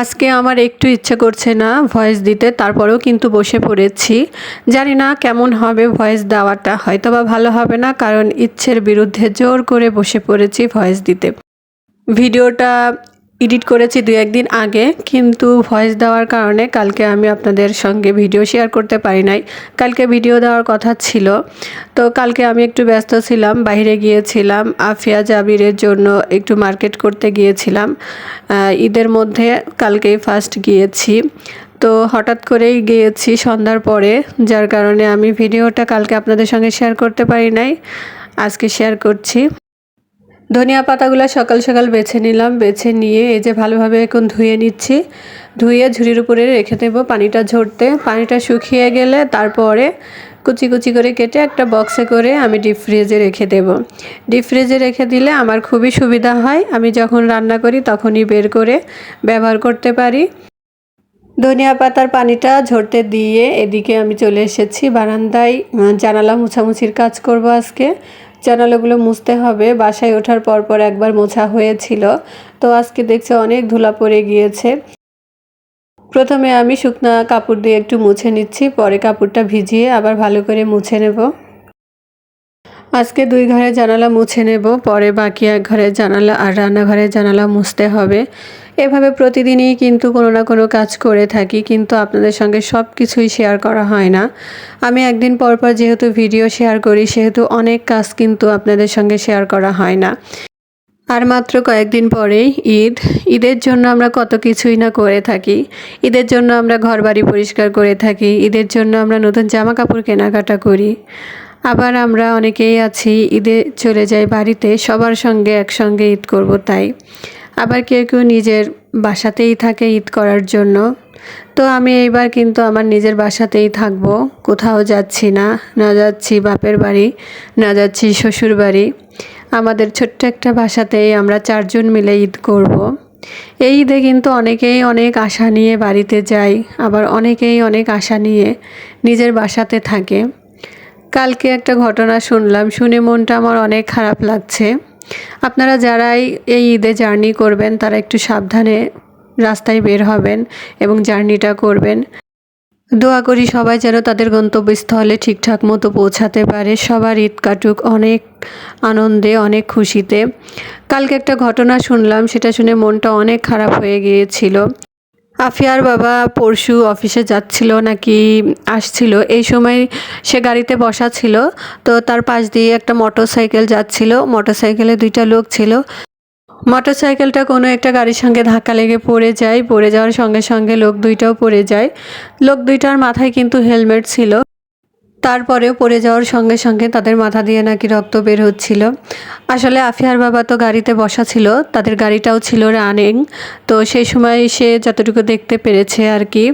আজকে আমার একটু ইচ্ছে করছে না ভয়েস দিতে, তারপরেও কিন্তু বসে পড়েছি। জানি না কেমন হবে ভয়েস দেওয়াটা হয়তো বা ভালো হবে না, কারণ ইচ্ছের বিরুদ্ধে জোর করে বসে পড়েছি ভয়েস দিতে। ভিডিওটা এডিট করেছি দু একদিন আগে, কিন্তু ভয়েস দেওয়ার কারণে কালকে আমি আপনাদের সঙ্গে ভিডিও শেয়ার করতে পারি নাই। কালকে ভিডিও দেওয়ার কথা ছিল। তো কালকে আমি একটু ব্যস্ত ছিলাম, বাইরে গিয়েছিলাম, আফিয়া জাবিরের জন্য একটু মার্কেট করতে গিয়েছিলাম। ঈদের মধ্যে কালকেই ফার্স্ট গিয়েছি। তো হঠাৎ করেই গিয়েছি সন্ধ্যার পরে, যার কারণে আমি ভিডিওটা কালকে আপনাদের সঙ্গে শেয়ার করতে পারি নাই। আজকে শেয়ার করছি। ধনিয়া পাতাগুলো সকাল সকাল বেছে নিলাম, বেছে নিয়ে এই যে ভালোভাবে এখন ধুয়ে নিচ্ছি। ধুয়ে ঝুড়ির উপরে রেখে দেবো পানিটা ঝরতে। পানিটা শুকিয়ে গেলে তারপরে কুচি কুচি করে কেটে একটা বক্সে করে আমি ডিপ ফ্রিজে রেখে দেব। ডিপ ফ্রিজে রেখে দিলে আমার খুবই সুবিধা হয়। আমি যখন রান্না করি তখনই বের করে ব্যবহার করতে পারি। ধনিয়া পাতার পানিটা ঝরতে দিয়ে এদিকে আমি চলে এসেছি। বারান্দায় জানালা মুছামুছির কাজ করব আজকে। জানালাগুলো মুছতে হবে। বাসায় ওঠার পর পর একবার মোছা হয়েছিল। তো আজকে দেখছি অনেক ধুলা পড়ে গিয়েছে। প্রথমে আমি শুকনা কাপড় দিয়ে একটু মুছে নিচ্ছি, পরে কাপড়টা ভিজিয়ে আবার ভালো করে মুছে নেব। আজকে দুই ঘরে জানালা মুছে নেব, পরে বাকি এক ঘরের জানালা আর রান্নাঘরের জানালা মুছতে হবে। এভাবে প্রতিদিনই কিন্তু কোনো না কোনো কাজ করে থাকি, কিন্তু আপনাদের সঙ্গে সব কিছুই শেয়ার করা হয় না। আমি একদিন পর পর যেহেতু ভিডিও শেয়ার করি, সেহেতু অনেক কাজ কিন্তু আপনাদের সঙ্গে শেয়ার করা হয় না। আর মাত্র কয়েকদিন পরেই ঈদ। ঈদের জন্য আমরা কত কিছুই না করে থাকি। ঈদের জন্য আমরা ঘর বাড়ি পরিষ্কার করে থাকি। ঈদের জন্য আমরা নতুন জামা কাপড় কেনাকাটা করি। আবার আমরা অনেকেই আছি, ঈদে চলে যাই বাড়িতে, সবার সঙ্গে একসঙ্গে ঈদ করব তাই। আবার কেউ কেউ নিজের বাসাতেই থাকে ঈদ করার জন্য। তো আমি এইবার কিন্তু আমার নিজের বাসাতেই থাকব, কোথাও যাচ্ছি না না যাচ্ছি বাপের বাড়ি, না যাচ্ছি শ্বশুর বাড়ি। আমাদের ছোট্ট একটা বাসাতেই আমরা চারজন মিলে ঈদ করব। এই ঈদে কিন্তু অনেকেই অনেক আশা নিয়ে বাড়িতে যায় আবার অনেকেই অনেক আশা নিয়ে নিজের বাসাতে থাকে। কালকে একটা ঘটনা শুনলাম, শুনে মনটা আমার অনেক খারাপ লাগছে। আপনারা যারাই এই ঈদে জার্নি করবেন, তারা একটু সাবধানে রাস্তায় বের হবেন এবং জার্নিটা করবেন। দোয়া করি সবাই যেন তাদের গন্তব্যস্থলে ঠিকঠাক মতো পৌঁছাতে পারে। সবার ঈদ কাটুক অনেক আনন্দে, অনেক খুশিতে। কালকে একটা ঘটনা শুনলাম, সেটা শুনে মনটা অনেক খারাপ হয়ে গিয়েছিল। আফিয়ার বাবা পরশু অফিসে যাচ্ছিল নাকি আসছিল, এই সময় সে গাড়িতে বসা ছিল। তো তার পাশ দিয়ে একটা মোটর সাইকেল যাচ্ছিল মোটর সাইকেলে দুইটা লোক ছিল। মোটর সাইকেলটা কোনো একটা গাড়ির সঙ্গে ধাক্কা লেগে পড়ে যায়, পড়ে যাওয়ার সঙ্গে সঙ্গে লোক দুইটাও পড়ে যায়। লোক দুইটার মাথায় কিন্তু হেলমেট ছিল। তারপরেও পড়ে যাওয়ার সঙ্গে সঙ্গে তাদের মাথা দিয়ে নাকি রক্ত বের হচ্ছিল। আসলে আফিয়ার বাবা তো গাড়িতে বসা ছিল, তাদের গাড়িটাও ছিল রানিং তো সেই সময় সে যতটুকু দেখতে পেরেছে আর কি,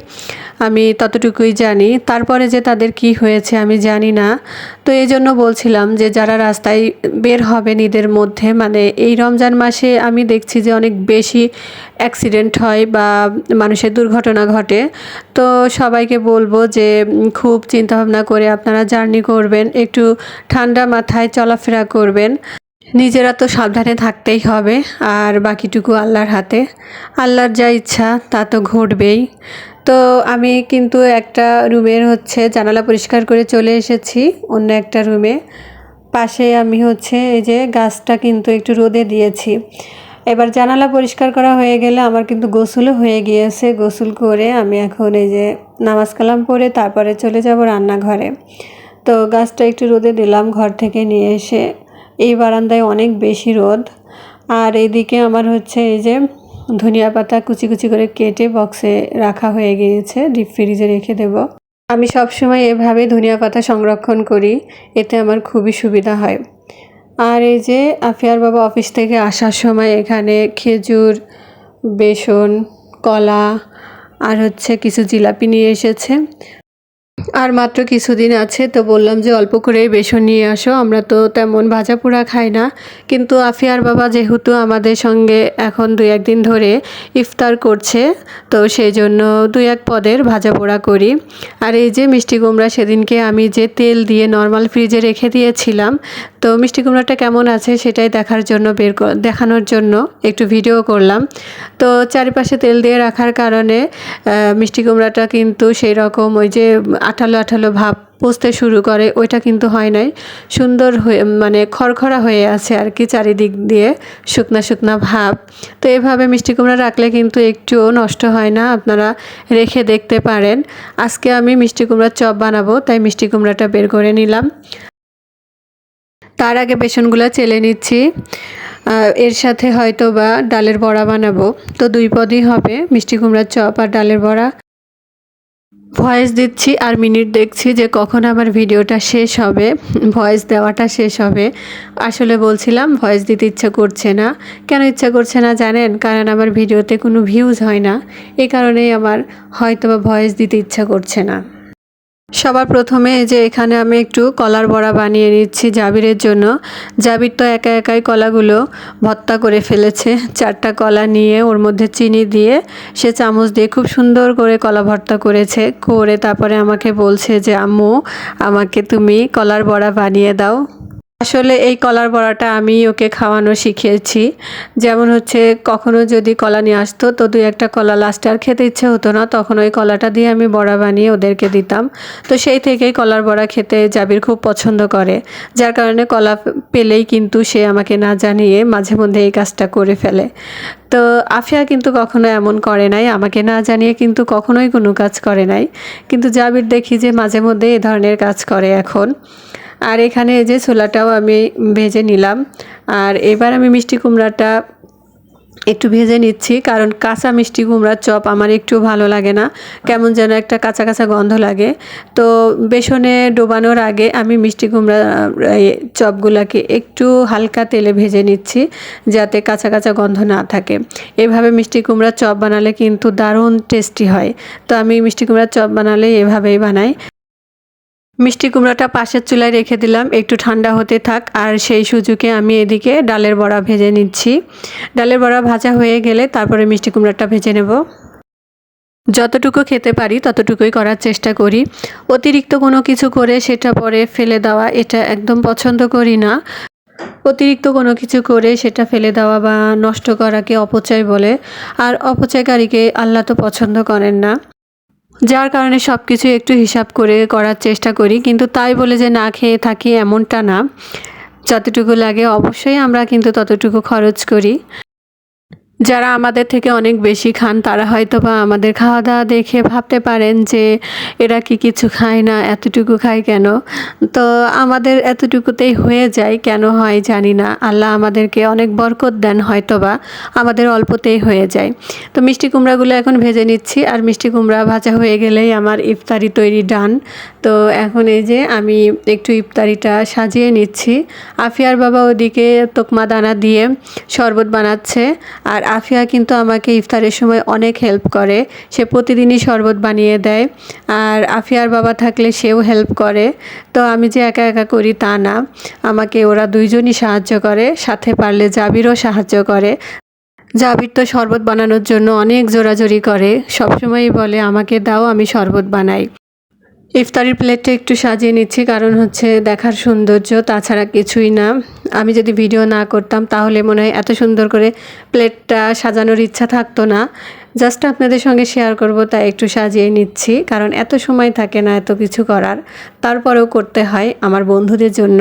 আমি ততটুকুই জানি। তারপরে যে তাদের কি হয়েছে আমি জানি না, তো এই জন্য বলছিলাম যে যারা রাস্তায় বের হবে ঈদের মধ্যে মানে এই রমজান মাসে আমি দেখছি যে অনেক বেশি অ্যাক্সিডেন্ট হয় বা মানুষের দুর্ঘটনা ঘটে। তো সবাইকে বলব যে খুব চিন্তাভাবনা করে আপনারা জার্নি করবেন, একটু ঠান্ডা মাথায় চলাফেরা করবেন। নিজেরা তো সাবধানে থাকতেই হবে, আর বাকিটুকু আল্লাহর হাতে। আল্লাহর যা ইচ্ছা তা তো ঘটবেই। তো আমি কিন্তু একটা রুমের হচ্ছে জানালা পরিষ্কার করে চলে এসেছি, অন্য একটা রুমে। পাশে আমি হচ্ছে এই যে গাছটা কিন্তু একটু রোদে দিয়েছি। এবার জানালা পরিষ্কার করা হয়ে গেলে আমার কিন্তু গোসলও হয়ে গিয়েছে। গোসল করে আমি এখন এই যে নামাজ কালাম পড়ে তারপরে চলে যাব রান্নাঘরে। তো গাছটা একটু রোদে দিলাম ঘর থেকে নিয়ে এসে। এই বারান্দায় অনেক বেশি রোদ। আর এইদিকে আমার হচ্ছে এই যে ধনিয়া পাতা কুচি কুচি করে কেটে বক্সে রাখা হয়ে গিয়েছে। ডিপ ফ্রিজে রেখে দেব। আমি সবসময় এভাবে ধনিয়া পাতা সংরক্ষণ করি। এতে আমার খুবই সুবিধা হয়। আর এই যে আফিয়ার বাবা অফিস থেকে আসার সময় এখানে খেজুর, বেসন, কলা আর হচ্ছে কিছু জিলাপি নিয়ে এসেছে। আর মাত্র কিছুদিন আছে, তো বললাম যে অল্প করে বেসন নিয়ে আসো, আমরা তো তেমন ভাজা পোড়া খাই না। কিন্তু আফিয়ার বাবা যেহেতু আমাদের সঙ্গে এখন দুই একদিন ধরে ইফতার করছে, তো সেই জন্য দুই এক পদের ভাজা পোড়া করি। আর এই যে মিষ্টি কুমড়া সেদিনকে আমি যে তেল দিয়ে নর্মাল ফ্রিজে রেখে দিয়েছিলাম তো মিষ্টি কুমড়াটা কেমন আছে সেটাই দেখার জন্য, বের দেখানোর জন্য একটু ভিডিও করলাম। তো চারিপাশে তেল দিয়ে রাখার কারণে মিষ্টি কুমড়াটা কিন্তু সেই রকম ওই যে আঠালো আঠালো ভাব পচতে শুরু করে, ওইটা কিন্তু হয় নাই। সুন্দর হয়ে মানে খড়খড়া হয়ে আছে আর কি চারিদিক দিয়ে, শুকনা শুকনা ভাব। তো এভাবে মিষ্টি কুমড়া রাখলে কিন্তু একটুও নষ্ট হয় না, আপনারা রেখে দেখতে পারেন। আজকে আমি মিষ্টি কুমড়ার চপ বানাবো, তাই মিষ্টি কুমড়াটা বের করে নিলাম। তার আগে বেসনগুলো চেলে নিচ্ছি। এর সাথে হয়তো বা ডালের বড়া বানাবো। তো দুই পদই হবে, মিষ্টি কুমড়ার চপ আর ডালের বড়া। ভয়েস দিচ্ছি আর মিনিট দেখছি যে কখন আমার ভিডিওটা শেষ হবে। ভয়েস দেওয়াটা শেষ হবে। আসলে বলছিলাম, ভয়েস দিতে ইচ্ছা করছে না। কেন ইচ্ছা করছে না জানেন? কারণ আমার ভিডিওতে কোনো ভিউজ হয় না। এ কারণেই আমার হয়তো বা ভয়েস দিতে ইচ্ছা করছে না। সবার প্রথমে যে এখানে আমি একটু কলার বড়া বানিয়ে নিচ্ছি জাবিরের জন্য। জাবির তো একা একাই কলাগুলো ভত্তা করে ফেলেছে। চারটা কলা নিয়ে ওর মধ্যে চিনি দিয়ে সে চামচ দিয়ে খুব সুন্দর করে কলা ভর্তা করেছে। করে তারপরে আমাকে বলছে যে, আম্মু, আমাকে তুমি কলার বড়া বানিয়ে দাও। আসলে এই কলার বড়াটা আমি ওকে খাওয়ানো শিখিয়েছি যেমন হচ্ছে, কখনো যদি কলা নিয়ে আসতো, তো দুই একটা কলা লাস্টে আর খেতে ইচ্ছে হতো না। তখন ওই কলাটা দিয়ে আমি বড়া বানিয়ে ওদেরকে দিতাম। তো সেই থেকেই কলার বড়া খেতে জাবির খুব পছন্দ করে। যার কারণে কলা পেলেই কিন্তু সে আমাকে না জানিয়ে মাঝে মধ্যে এই কাজটা করে ফেলে। তো আফিয়া কিন্তু কখনো এমন করে নাই। আমাকে না জানিয়ে কিন্তু কখনোই কোনো কাজ করে নাই। কিন্তু জাবির দেখি যে মাঝে মধ্যে এ ধরনের কাজ করে এখন। আর এখানে যে ছোলাটাও আমি ভেজে নিলাম। আর এবার আমি মিষ্টি কুমড়াটা একটু ভেজে নিচ্ছি, কারণ কাঁচা মিষ্টি কুমড়ার চপ আমার একটু ভালো লাগে না। কেমন যেন একটা কাঁচা কাঁচা গন্ধ লাগে। তো বেসনে ডোবানোর আগে আমি মিষ্টি কুমড়া, এই চপগুলোকে একটু হালকা তেলে ভেজে নিচ্ছি, যাতে কাঁচা কাঁচা গন্ধ না থাকে। এভাবে মিষ্টি কুমড়ার চপ বানালে কিন্তু দারুণ টেস্টি হয়। তো আমি মিষ্টি কুমড়ার চপ বানালে এভাবেই বানাই। মিষ্টি কুমড়োটা পাশের চুলায় রেখে দিলাম। একটু ঠান্ডা হতে থাক, আর সেই সুযোগে আমি এদিকে ডালের বড়া ভেজে নিচ্ছি। ডালের বড়া ভাজা হয়ে গেলে তারপরে মিষ্টি কুমড়াটা ভেজে নেব। যতটুকু খেতে পারি ততটুকুই করার চেষ্টা করি। অতিরিক্ত কোনো কিছু করে সেটা পরে ফেলে দেওয়া, এটা একদম পছন্দ করি না। অতিরিক্ত কোনো কিছু করে সেটা ফেলে দেওয়া বা নষ্ট করাকে অপচয় বলে। আর অপচয়কারীকে আল্লাহ তো পছন্দ করেন না। যার কারণে সব কিছু একটু হিসাব করে করার চেষ্টা করি, কিন্তু তাই বলে যে না খেয়ে থাকি এমনটা না। যতটুকু লাগে অবশ্যই আমরা কিন্তু ততটুকু খরচ করি। যারা আমাদের থেকে অনেক বেশি খান, তারা হয়তো বা আমাদের খাওয়া দাওয়া দেখে ভাবতে পারেন যে এরা কি কিছু খায় না, এতটুকু খায় কেন? তো আমাদের এতটুকুতেই হয়ে যায়, কেন হয় জানি না। আল্লাহ আমাদেরকে অনেক বরকত দেন হয়তো বা আমাদের অল্পতেই হয়ে যায়। তো মিষ্টি কুমড়াগুলো এখন ভেজে নিচ্ছি, আর মিষ্টি কুমড়া ভাজা হয়ে গেলেই আমার ইফতারি তৈরি ডান। তো এখন এই যে আমি একটু ইফতারিটা সাজিয়ে নিচ্ছি। আফিয়ার বাবা ওদিকে তোকমা দানা দিয়ে শরবত বানাচ্ছে, আর আফিয়া কিন্তু আমাকে ইফতারের সময় অনেক হেল্প করে। সে প্রতিদিনই শরবত বানিয়ে দেয়। আর আফিয়ার বাবা থাকলে সেও হেল্প করে। তো আমি যে একা একা করি তা না। আমাকে ওরা দুইজনই সাহায্য করে। সাথে পারলে জাবিরও সাহায্য করে। জাবির তো শরবত বানানোর জন্য অনেক জোরাজোরি করে। সবসময়ই বলে, আমাকে দাও, আমি শরবত বানাই। ইফতারির প্লেটটা একটু সাজিয়ে নিচ্ছি, কারণ হচ্ছে দেখার সৌন্দর্য, তাছাড়া কিছুই না। আমি যদি ভিডিও না করতাম, তাহলে মনে হয় এত সুন্দর করে প্লেটটা সাজানোর ইচ্ছা থাকতো না। জাস্ট আপনাদের সঙ্গে শেয়ার করব, তাই একটু সাজিয়ে নিচ্ছি, কারণ এত সময় থাকে না এত কিছু করার। তারপরেও করতে হয় আমার বন্ধুদের জন্য।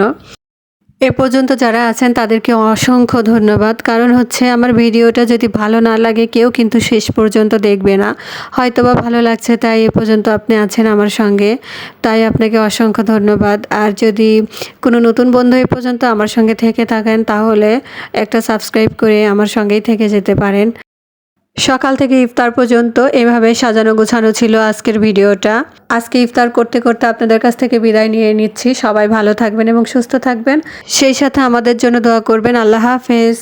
এ পর্যন্ত যারা আছেন তাদেরকে অসংখ্য ধন্যবাদ। কারণ হচ্ছে আমার ভিডিওটা যদি ভালো না লাগে, কেউ কিন্তু শেষ পর্যন্ত দেখবে না। হয়তো বা ভালো লাগছে, তাই এ পর্যন্ত আপনি আছেন আমার সঙ্গে। তাই আপনাকে অসংখ্য ধন্যবাদ। আর যদি কোনো নতুন বন্ধু এ পর্যন্ত আমার সঙ্গে থেকে থাকেন, তাহলে একটা সাবস্ক্রাইব করে আমার সঙ্গেই থেকে যেতে পারেন। সকাল থেকে ইফতার পর্যন্ত এভাবে সাজানো গোছানো ছিল আজকের ভিডিওটা। আজকে ইফতার করতে করতে আপনাদের কাছ থেকে বিদায় নিয়ে নিচ্ছি। সবাই ভালো থাকবেন এবং সুস্থ থাকবেন। সেই সাথে আমাদের জন্য দোয়া করবেন। আল্লাহ হাফেজ।